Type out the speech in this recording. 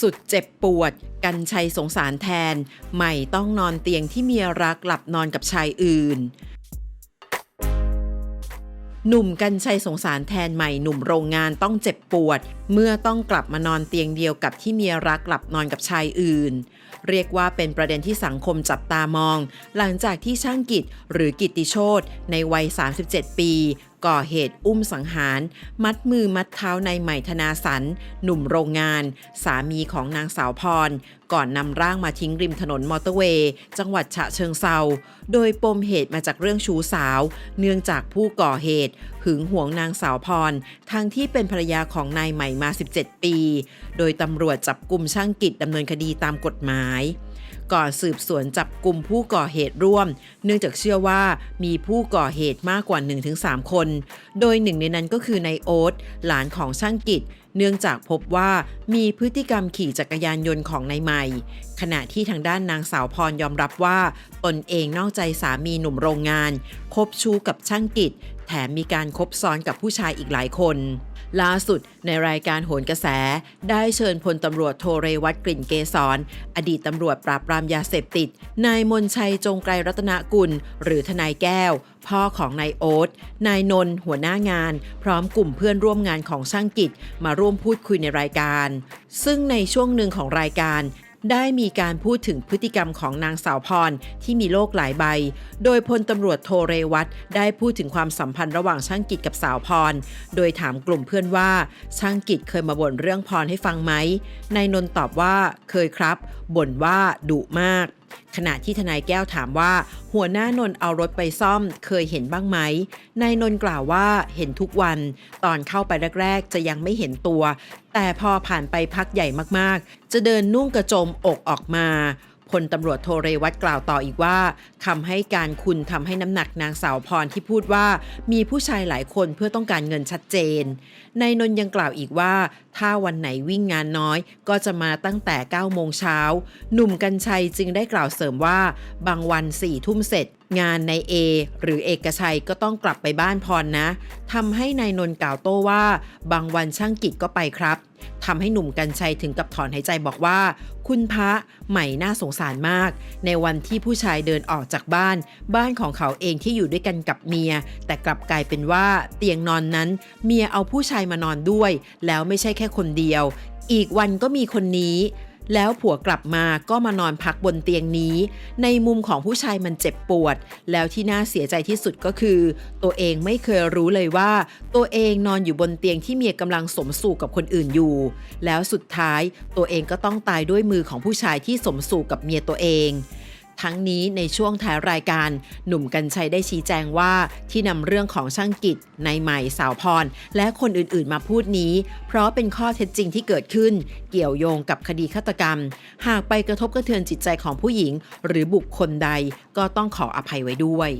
สุดเจ็บปวด กันชัยสงสารแทน ใหม่ต้องนอนเตียงที่เมียรักหลับนอนกับชายอื่น หนุ่มกันชัยสงสารแทนใหม่หนุ่มโรงงานต้องเจ็บปวด เมื่อต้องกลับมานอนเตียงเดียวกับที่เมียรักหลับนอนกับชายอื่น เรียกว่าเป็นประเด็นที่สังคมจับตามอง หลังจากที่ช่างกิจหรือกิติโชตในวัย 37 ปี ก่อเหตุอุ้มสังหาร มัดมือมัดเท้าในใหม่ธนาสัน หนุ่มโรงงาน สามีของนางสาวพร ก่อนนำร่างมาทิ้งริมถนนมอเตอร์เวย์ จังหวัดฉะเชิงเซา โดยปมเหตุมาจากเรื่องชู้สาว เนื่องจากผู้ก่อเหตุ หึงหวงนางสาวพร ทั้งที่เป็นภรรยาของนายใหม่มา 17 ปี โดยตำรวจจับกลุ่มช่างกิจดำเนินคดีตามกฎหมาย ก่อนสืบสวนจับกลุ่มผู้ก่อเหตุร่วม เนื่องจากเชื่อว่ามีผู้ก่อเหตุมากกว่า 1-3 คน โดยหนึ่งในนั้นก็คือนายโอ๊ตหลานของช่างกิจ เนื่องจากพบว่ามีพฤติกรรมขี่จักรยานยนต์ของนายใหม่ ขณะที่ทางด้านนางสาวพรยอมรับว่า ตนเองนอกใจสามีหนุ่มโรงงาน คบชู้กับช่างกิจ แถมมีการคบซ้อนกับผู้ชายอีกหลายคน ล่าสุดในรายการโหนกระแส ได้เชิญพลตำรวจโทเรวัตกลิ่นเกษรอดีตตำรวจปราบปรามยาเสพติด นายมนชัยจงไกรรัตนกุล หรือทนายแก้ว พ่อของนายโอ๊ตนายนนท์หัวหน้างาน พร้อมกลุ่มเพื่อนร่วมงานของช่างกิจมาร่วมพูดคุยในรายการ ซึ่งในช่วงหนึ่งของรายการ ได้มีการพูดถึงพฤติกรรมของนางสาวพรที่มีโรคหลายใบ โดยพลตำรวจโทเรวัตได้พูดถึงความสัมพันธ์ระหว่างช่างกิจกับสาวพร โดยถามกลุ่มเพื่อนว่า ช่างกิจเคยมาบ่นเรื่องพรให้ฟังไหมนายนนท์ตอบว่าเคยครับ บ่นว่าดุมาก ขณะที่ทนายแก้วถามว่า หัวหน้านนท์เอารถไปซ่อมเคยเห็นบ้างไหมนายนนท์กล่าวว่าเห็นทุกวัน ตอนเข้าไปแรก ๆ จะยังไม่เห็นตัว แต่พอผ่านไปพักใหญ่มากๆ จะเดินนุ่งกระโจมอกออกมา พลตำรวจโทเรวัตกล่าวต่ออีกว่าคำให้การคุณทำให้น้ำหนักนางสาวพรที่พูดว่ามีผู้ชายหลายคนเพื่อต้องการเงินชัดเจนนายนนท์ยังกล่าวอีกว่า ถ้าวันไหนวิ่งงานน้อย ก็จะมาตั้งแต่9โมงเช้าหนุ่มกัญชัยจึงได้กล่าวเสริมว่า บางวัน4ทุ่มเสร็จงานในเอหรือเอกชัยก็ต้องกลับไปบ้านพรนะทำให้นายนนท์กล่าวโต้ว่า บางวันช่างกิจก็ไปครับ ทำให้หนุ่มกัญชัยถึงกับถอนหายใจบอกว่า คุณพระใหม่น่าสงสารมาก ในวันที่ผู้ชายเดินออกจากบ้าน บ้านของเขาเองที่อยู่ด้วยกันกับเมีย แต่กลับกลายเป็นว่าเตียงนอนนั้น เมียเอาผู้ชายมานอนด้วย แล้วไม่ใช่แค่คนเดียว อีกวันก็มีคนนี้ แล้วผัวกลับมาก็มานอนพักบนเตียงนี้ ในมุมของผู้ชายมันเจ็บปวด แล้วที่น่าเสียใจที่สุดก็คือ ตัวเองไม่เคยรู้เลยว่า ตัวเองนอนอยู่บนเตียงที่เมียกำลังสมสู่กับคนอื่นอยู่ แล้วสุดท้ายตัวเองก็ต้องตายด้วยมือของผู้ชายที่สมสู่กับเมียตัวเอง ทั้งนี้ในช่วงท้ายรายการ หนุ่มกัญชัยได้ชี้แจงว่าที่นำเรื่องของช่างกิจในใหม่สาวพร และคนอื่นๆมาพูดนี้ เพราะเป็นข้อเท็จจริงที่เกิดขึ้น เกี่ยวโยงกับคดีฆาตกรรม หากไปกระทบกระเทือนจิตใจของผู้หญิง หรือบุคคลใดก็ต้องขออภัยไว้ด้วย